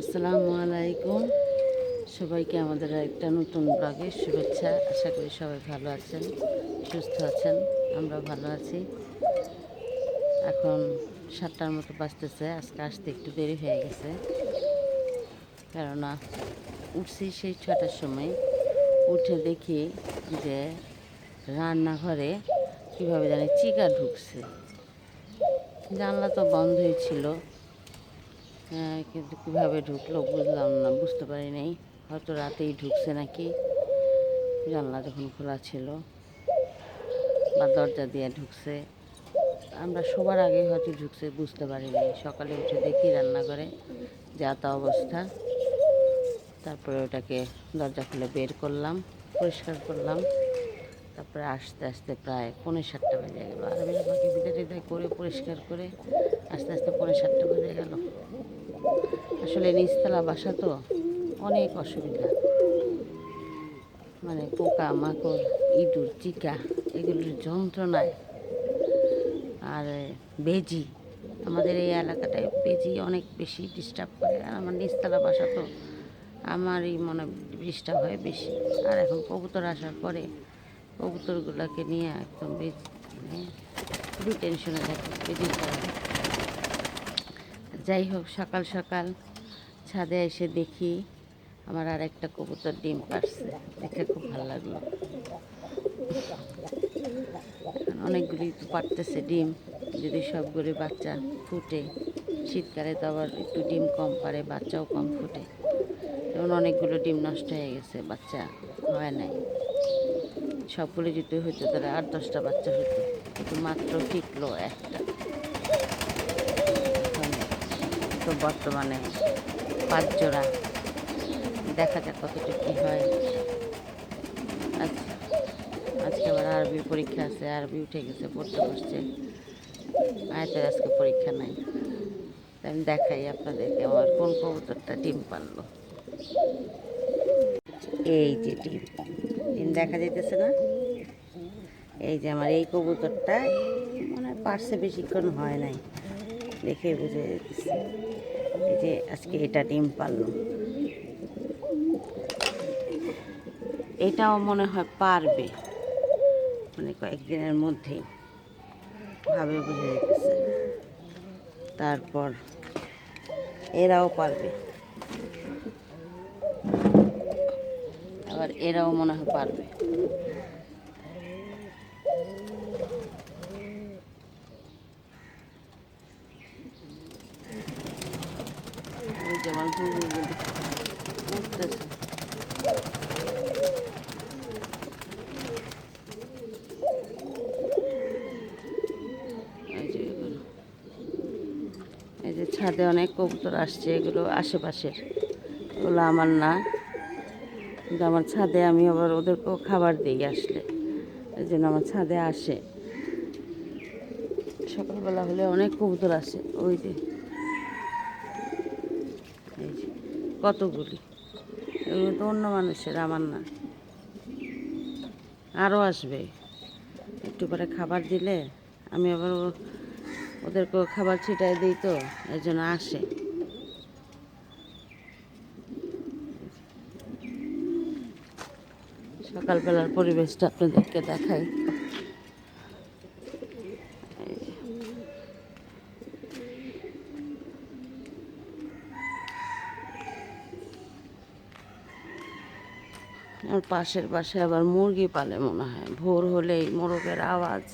আসসালামু আলাইকুম। সবাইকে আমাদের একটা নতুন ব্লগে শুভেচ্ছা। আশা করি সবাই ভালো আছেন, সুস্থ আছেন আমরা ভালো আছি। এখন সাতটার মতো বাঁচতেছে আজকে আসতে একটু দেরি হয়ে গেছে। কেননা উঠছি সেই ছটার সময়, উঠে দেখি যে রান্নাঘরে কীভাবে জানি চিকা ঢুকছে। জানলা তো বন্ধই ছিল কিন্তু কীভাবে ঢুকলো বুঝলাম না, বুঝতে পারি নাই। হয়তো রাতেই ঢুকছে নাকি? জানলা যখন খোলা ছিল বা দরজা দিয়ে ঢুকছে, আমরা সবার আগে হয়তো ঢুকছে, বুঝতে পারি নাই। সকালে উঠে দেখি রান্নাঘরে যা তা অবস্থা। তারপরে ওটাকে দরজা খুলে বের করলাম, পরিষ্কার করলাম। তারপরে আস্তে আস্তে প্রায় পৌনে সাতটা বেজে গেল। আর আমি আমাকে বিদায় করে পরিষ্কার করে আস্তে আস্তে পৌনে সাতটা বেজে গেল। আসলে নিচতলা বাসা তো অনেক অসুবিধা। মানে পোকা, মাকড়, ইঁদুর চিকা এগুলোর যন্ত্রণায়। আর বেজি, আমাদের এই এলাকাটায় বেজি অনেক বেশি ডিস্টার্ব করে। আর আমার নিচতলা বাসা তো আমারই মনে ডিস্টার্ব হয় বেশি। আর এখন কবুতর আসার পরে কবুতরগুলোকে নিয়ে একদম বেজ মানে খুবই টেনশনে থাকে বেজির কারণে যাই হোক, সকাল সকাল ছাদে এসে দেখি আমার আর একটা কবুতর ডিম পারছে দেখে খুব ভালো লাগল। অনেকগুলি পারতেছে ডিম। যদি সবগুলি বাচ্চা ফুটে, শীতকালে তো আবার একটু ডিম কম পারে, বাচ্চাও কম ফুটে। যেমন অনেকগুলো ডিম নষ্ট হয়ে গেছে, বাচ্চা হয় নাই। সবগুলো যদি হইতো, তাহলে আট দশটা বাচ্চা হতো কিন্তু মাত্র টিকলো একটা এখন তো বর্তমানে পাঁচ জোড়া। দেখা যাক কতটা কী হয়। আচ্ছা আজকে আবার আরবি পরীক্ষা আছে। আরবি উঠে গেছে, পড়তে বসছে। আয়তের আজকে পরীক্ষা নাই। আমি দেখাই আপনাদেরকে আমার কোন কবুতরটা ডিম পারল। এই যে ডিম। ডিম দেখা যাইতেছে না? এই যে আমার এই কবুতরটা মানে পারছে বেশিক্ষণ হয় নাই। দেখে বুঝে যেতেছে এই যে আজকে এটা ডিম পারল এটাও মনে হয় পারবে। মানে কয়েকদিনের মধ্যেই। ভাবে বুঝে যেতেছে তারপর এরাও পারবে। আবার এরাও মনে হয় পারবে ওই যে আমার ঘুঘুগুলো এই যে ছাদে অনেক কবুতর আসছে, এগুলো আশেপাশের। এগুলো আমার না। কিন্তু আমার ছাদে আমি আবার ওদেরকেও খাবার দিই আসলে। এই জন্য আমার ছাদে আসে। সকালবেলা হলে অনেক কবুতর আসে। ওই যে এই যে কতগুলি? এগুলো তো অন্য মানুষের, আমার না। আরও আসবে। একটু পরে খাবার দিলে আমি আবার ওদেরকেও খাবার ছিটাই দিই তো এই জন্য আসে। সকালবেলার পরিবেশটা আপনাদেরকে দেখাই। পাশের পাশে আবার মুরগি পালে মনে হয়। ভোর হলেই মোরগের আওয়াজ।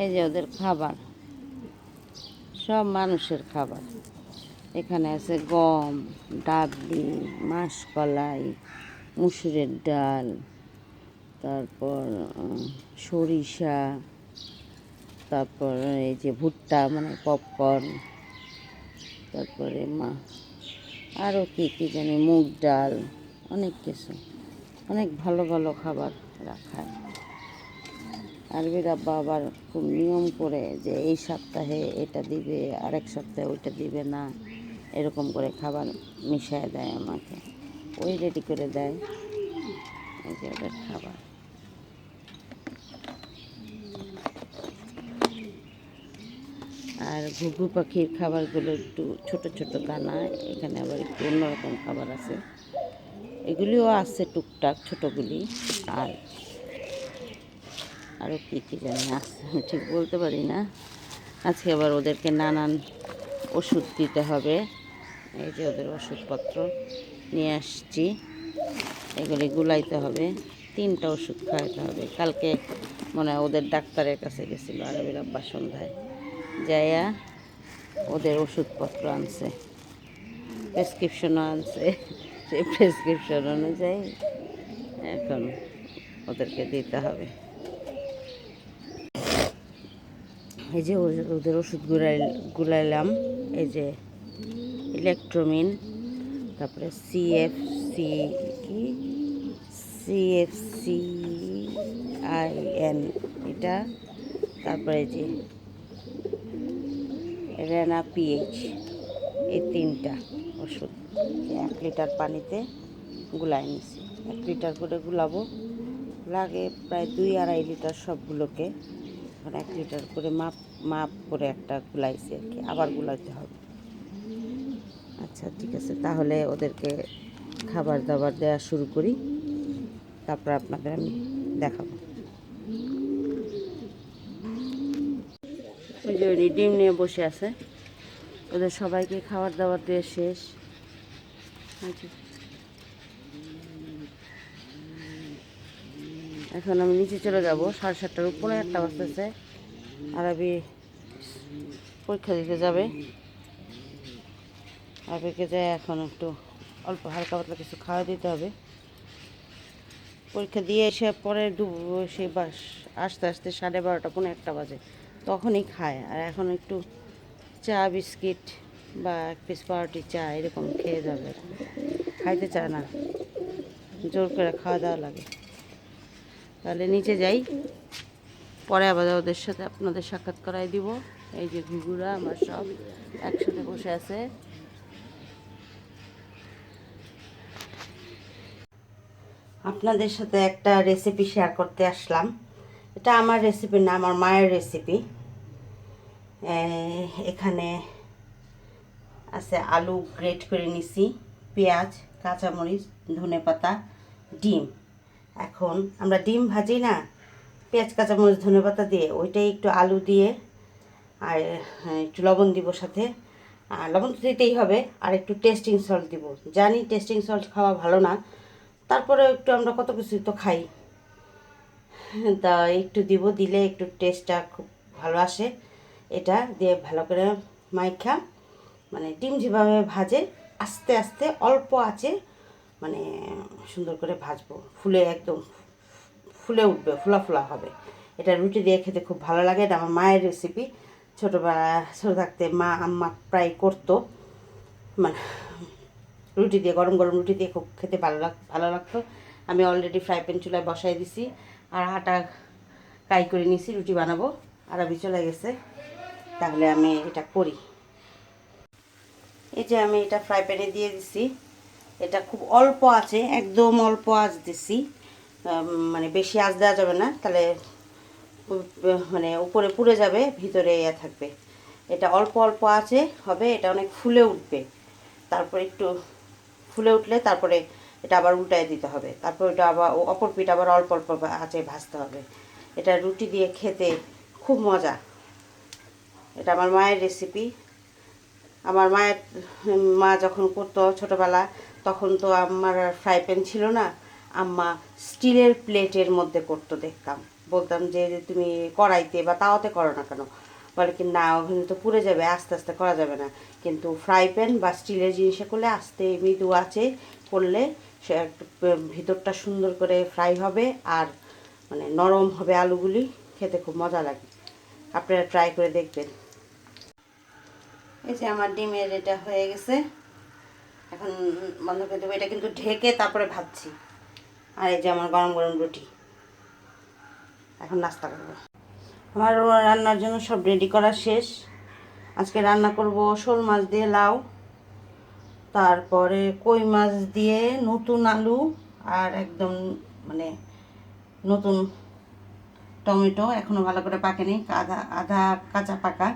এই যে ওদের খাবার। সব মানুষের খাবার। এখানে আছে গম, ডাবলি, মাসকলাই, মুসুরের ডাল। তারপর সরিষা, তারপর এই যে ভুট্টা মানে পপকর্ন তারপরে মা আরও কী কী জানি, মুগ ডাল, অনেক কিছু। অনেক ভালো ভালো খাবার রাখায় আরবির আব্বা আবার খুব নিয়ম করে যে এই সপ্তাহে এটা দিবে, আরেক সপ্তাহে ওইটা দিবে না, এরকম করে খাবার মিশিয়ে দেয় আমাকে। ওই রেডি করে দেয়। এই যে ওদের খাবার। আর ঘুঘু পাখির খাবারগুলো একটু ছোট ছোট দানা, এখানে আবার একটু অন্যরকম খাবার আছে। এগুলিও আছে টুকটাক, ছোটোগুলি। আর আরও কী কী জানি আছে, আমি ঠিক বলতে পারি না। আজকে আবার ওদেরকে নানান ওষুধ দিতে হবে। এই যে ওদের ওষুধপত্র নিয়ে আসছি। এগুলি গুলাইতে হবে। তিনটা ওষুধ খাওয়াতে হবে। কালকে মনে হয় ওদের ডাক্তারের কাছে গেছিল আরবির আব্বা সন্ধ্যায়। যাইয়া ওদের ওষুধপত্র আনছে প্রেসক্রিপশনও আনছে, সেই প্রেসক্রিপশন অনুযায়ী এখন ওদেরকে দিতে হবে। এই যে ওদের ওষুধ গুলাই, গুলাইলাম, এই যে ইলেকট্রোমিন তারপরে সিএফসি কি? সিএফসি আই এন এটা, তারপরে যে রেনা পিএইচ এই তিনটা ওষুধ এক লিটার পানিতে গুলাই নিছি। এক লিটার করে গুলাবো। লাগে প্রায় দুই আড়াই লিটার সবগুলোকে এক লিটার করে মাপ মাপ করে একটা গুলাইছি আর কি। আবার গুলাইতে হবে। আচ্ছা ঠিক আছে। তাহলে ওদেরকে খাবার দাবার দেওয়া শুরু করি। তারপর আপনাদের আমি দেখাবো। ওই ডিম নিয়ে বসে আছে। ওদের সবাইকে খাবার দাবার দিয়ে শেষ। এখন আমি নিচে চলে যাব। সাড়ে সাতটার উপরে একটা বাজতেছে। আরবি পরীক্ষা দিতে যাবে। আরবিকে যায় এখন একটু অল্প হালকা পাতলা কিছু খাওয়া দিতে হবে। পরীক্ষা দিয়ে এসে পরে দু সেই বাস আস্তে আস্তে সাড়ে বারোটা পনেরো একটা বাজে। তখনই খায়। আর এখন একটু চা, বিস্কিট বা এক পিস পাউরুটি, চা এরকম খেয়ে যাবে। খাইতে চায় না। জোর করে খাওয়া দাওয়া লাগে। তাহলে নিচে যাই। পরে আবার ওদের সাথে আপনাদের সাক্ষাৎ করাই দিব। এই যে ঘুঘুরা আমার সব একসাথে বসে আছে। আপনাদের সাথে একটা রেসিপি শেয়ার করতে আসলাম। এটা আমার রেসিপি না, আমার মায়ের রেসিপি এখানে আছে আলু গ্রেট করে নিছি, পেঁয়াজ, কাঁচামরিচ, ধনে পাতা, ডিম। এখন আমরা ডিম ভাজি না, পেঁয়াজ, কাঁচামরিচ, ধনে পাতা দিয়ে ওইটাই একটু আলু দিয়ে আর একটু লবণ দিব সাথে। আর লবণ তো দিতেই হবে, আর একটু টেস্টিং সল্ট দিব। জানি টেস্টিং সল্ট খাওয়া ভালো না তারপরে একটু আমরা কত কিছু তো খাই। তা একটু দিব, দিলে একটু টেস্টটা খুব ভালো আসে। এটা দিয়ে ভালো করে মাইখা মানে ডিম যেভাবে ভাজে, আস্তে আস্তে অল্প আছে মানে সুন্দর করে ভাজবো। ফুলে একদম ফুলে উঠবে, ফুলা ফুলা হবে। এটা রুটি দিয়ে খেতে খুব ভালো লাগে, এটা আমার মায়ের রেসিপি ছোটোবেলা, ছোটো থাকতে মা, আম্মা প্রায় করতো। মানে রুটি দিয়ে, গরম গরম রুটি দিয়ে খুব খেতে ভালো লাগ, ভালো লাগতো। আমি অলরেডি ফ্রাই প্যান চুলায় বসাই দিছি। আর আটা কাই করে নিছি রুটি বানাবো। আর আমি চলে গেছে, তাহলে আমি এটা করি। এই যে আমি এটা ফ্রাই প্যানে দিয়ে দিছি। এটা খুব অল্প আছে, একদম অল্প আঁচ দিছি। মানে বেশি আঁচ দেওয়া যাবে না, তাহলে মানে উপরে পুড়ে যাবে, ভিতরে ইয়ে থাকবে। এটা অল্প অল্প আছে হবে, এটা অনেক ফুলে উঠবে। তারপরে একটু ফুলে উঠলে তারপরে এটা আবার উল্টায় দিতে হবে। তারপর এটা আবার অপর পিঠ আবার অল্প অল্প আছে ভাজতে হবে। এটা রুটি দিয়ে খেতে খুব মজা। এটা আমার মায়ের রেসিপি আমার মায়ের মা যখন করতো ছোটোবেলা, তখন তো আমার ফ্রাই প্যান ছিল না। আম্মা স্টিলের প্লেটের মধ্যে করতো দেখতাম। বলতাম যে তুমি কড়াইতে বা তাওতে করো না কেন? বলে কি, না, ওখানে তো পুড়ে যাবে, আস্তে আস্তে করা যাবে না। কিন্তু ফ্রাই প্যান বা স্টিলের জিনিসে করলে আস্তে মৃদু আছে করলে সে ভিতরটা সুন্দর করে ফ্রাই হবে আর মানে নরম হবে আলুগুলি, খেতে খুব মজা লাগে। আপনারা ট্রাই করে দেখবেন। এই যে আমার ডিমের এটা হয়ে গেছে। এখন বন্ধ করে দেবো। এটা কিন্তু ঢেকে তারপরে ভাজছি। আর এই যে আমার গরম গরম রুটি। এখন নাস্তা করব। আমার রান্নার জন্য সব রেডি করা শেষ। আজকে রান্না করব শোল মাছ দিয়ে লাউ। তারপরে কই মাছ দিয়ে নতুন আলু আর একদম মানে নতুন টমেটো এখনও ভালো করে পাকেনি আধা আধা কাঁচা পাকা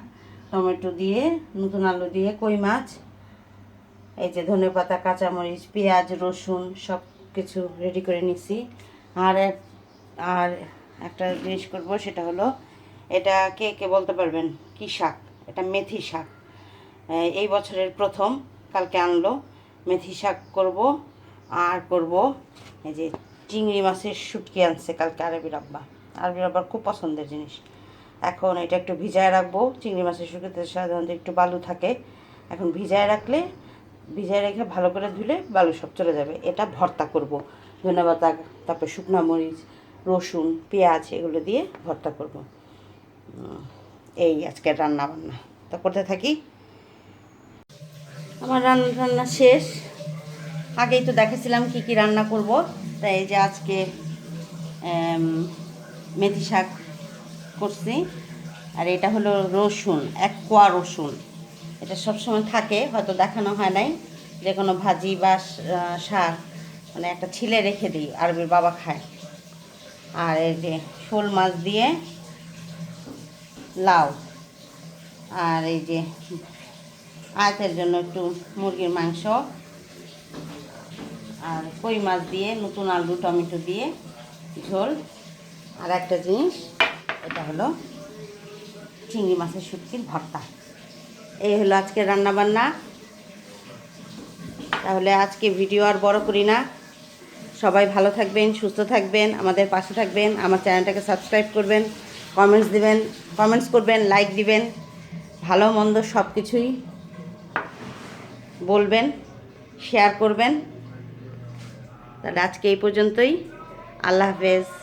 টমেটো দিয়ে, নতুন আলু দিয়ে কই মাছ, এই যে ধনে পাতা, কাঁচামরিচ, পেঁয়াজ, রসুন সব কিছু রেডি করে নিছি। আর এক, আর একটা জিনিস করব, সেটা হলো এটা কে কে বলতে পারবেন? কি শাক? এটা মেথি শাক। এই- এই বছরের প্রথম। কালকে আনলো। মেথি শাক করব, আর করব এই যে চিংড়ি মাছের শুটকি আনছে কালকে আরবি রাব্বা। আরবি রাব্বার খুব পছন্দের জিনিস। এখন এটা একটু ভিজায় রাখব। চিংড়ি মাছের শুটকিতে সাধারণত একটু বালু থাকে। এখন ভিজায় রাখলে, ভিজায় রেখে ভালো করে ধুলে বালু সব চলে যাবে। এটা ভর্তা করব। ধন্যবাদ তারপরে শুকনা মরিচ, রসুন, পেঁয়াজ এগুলো দিয়ে ভর্তা করব। এই আজকের রান্না বান্না তা করতে থাকি? আমার রান্না টান্না শেষ। আগেই তো দেখেছিলাম কি কি রান্না করব। তাই এই যে আজকে মেথি শাক করছি। আর এটা হলো রসুন, এক কোয়া রসুন। এটা সবসময় থাকে, হয়তো দেখানো হয় নাই। যে কোনো ভাজি বা শাক মানে একটা ছিলে রেখে দিই, আরবির বাবা খায়। আর এই যে শোল মাছ দিয়ে লাউ। আর এই যে আয়তের জন্য একটু মুরগির মাংস আর কই মাছ দিয়ে, নতুন আলু, টমেটো দিয়ে, ঝোল আর একটা জিনিস, এটা হলো চিংড়ি মাছের শুটকির ভর্তা। এই হলো আজকে রান্নাবান্না। তাহলে আজকে ভিডিও আর বড় করি না। সবাই ভালো থাকবেন, সুস্থ থাকবেন, আমাদের পাশে থাকবেন, আমার চ্যানেলটাকে সাবস্ক্রাইব করবেন কমেন্টস দিবেন কমেন্টস করবেন লাইক দিবেন, ভালো মন্দ সব কিছুই বলবেন শেয়ার করবেন। তাহলে আজকে এই পর্যন্তই। আল্লাহ হাফেজ।